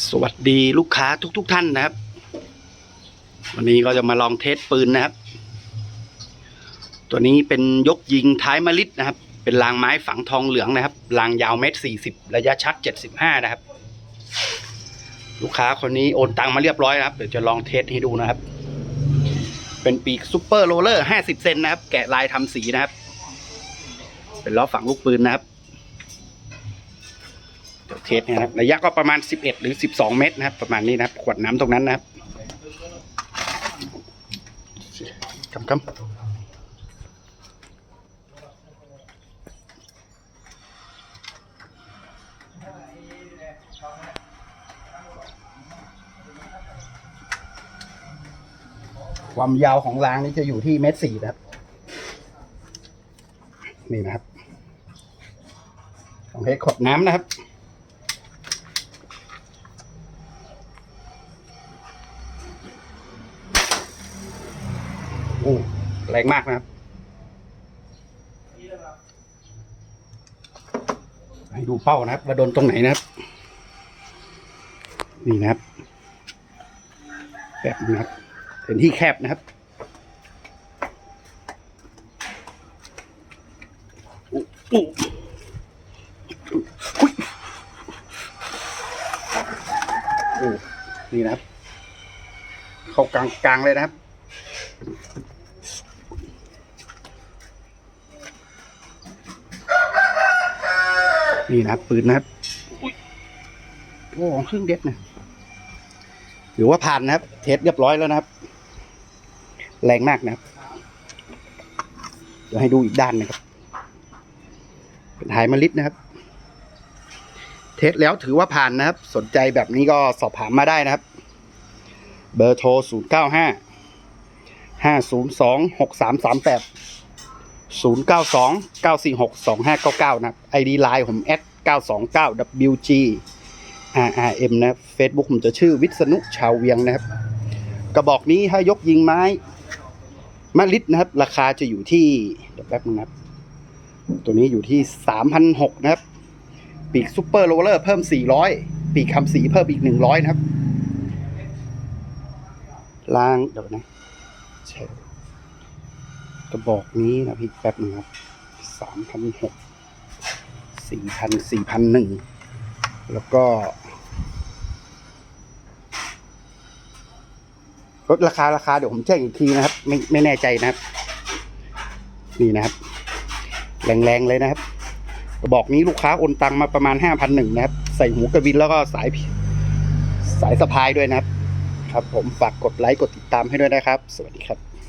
สวัสดีลูกค้าทุกๆทท่านนะครับ วันนี้ก็จะมาลองเทสปืนนะครับ ตัวนี้เป็นยกยิงท้ายมะลิดนะครับ เป็นรางไม้ฝังทองเหลืองนะครับรางยาวเมตรสี่สิบระยะชักเจ็ดสิบห้านะครับ ลูกค้าคนนี้โอนตังมาเรียบร้อยนะครับเดี๋ยวจะลองเทสให้ดูนะครับ เป็นปีกซูเปอร์โรลเลอร์ห้าสิบเซนนะครับ แกะลายทำสีนะครับ เป็นล้อฝังลูกปืนนะครับ เทสนะครับ ระยะก็ประมาณ 11 หรือ 12 เมตรนะครับ ประมาณนี้นะครับ ขวดน้ำตรงนั้นนะครับกำกำความยาวของรางนี้จะอยู่ที่เมตรสี่นะครับ นี่นะครับของเทสขดน้ำนะครับ โอ้แรงมากนะครับ ให้ดูเป้านะครับว่าโดนตรงไหนนะครับ นี่นะครับแบบนะครับเป็นที่แคบนะครับอุ๊อุ๊อุ๊ยโอ้นี่นะครับ เข้ากลางกลางเลยนะครับ นี่นะครับปืนนะครับอุ๊ยโอ้เครื่องเด็ดนะถือว่าผ่านนะครับ เทสเรียบร้อยแล้วนะครับ แรงมากนะครับ เดี๋ยวให้ดูอีกด้านนะครับ เป็นถ่ายมะลิดนะครับ เทสแล้วถือว่าผ่านนะครับ สนใจแบบนี้ก็สอบถามมาได้นะครับ เบอร์โทร 0 9 5 0929462599 นะ ID Line ผม s 929 WG RRM นะ Facebook ผมจะชื่อวิษณุชาวเวียงนะครับ กระบอกนี้ถ้ายกยิงไม้มะลิดนะครับ ราคาจะอยู่ที่เดี๋ยวแป๊บนึงนะครับ ตัวนี้อยู่ที่ 3,600 นะครับ ปีกซูเปอร์โรลเลอร์เพิ่ม 400 ปีกคำสีเพิ่มอีก 100 นะครับล่างเดี๋ยวนะใช่ กระบอกนี้นะพี่แป๊บนึงครับ3,600สี่พันสี่พันหนึ่งแล้วก็ลดราคาราคาเดี๋ยวผมแจ้งอีกทีนะครับ ไม่ไม่แน่ใจนะครับ นี่นะครับ แรงๆเลยนะครับกระบอกนี้ลูกค้าโอนตังมาประมาณห้าพันหนึ่งนะครับ ใส่หูกระวินแล้วก็สายสายสะพายด้วยนะครับ ครับ ผมฝากกดไลค์กดติดตามให้ด้วยนะครับ สวัสดีครับ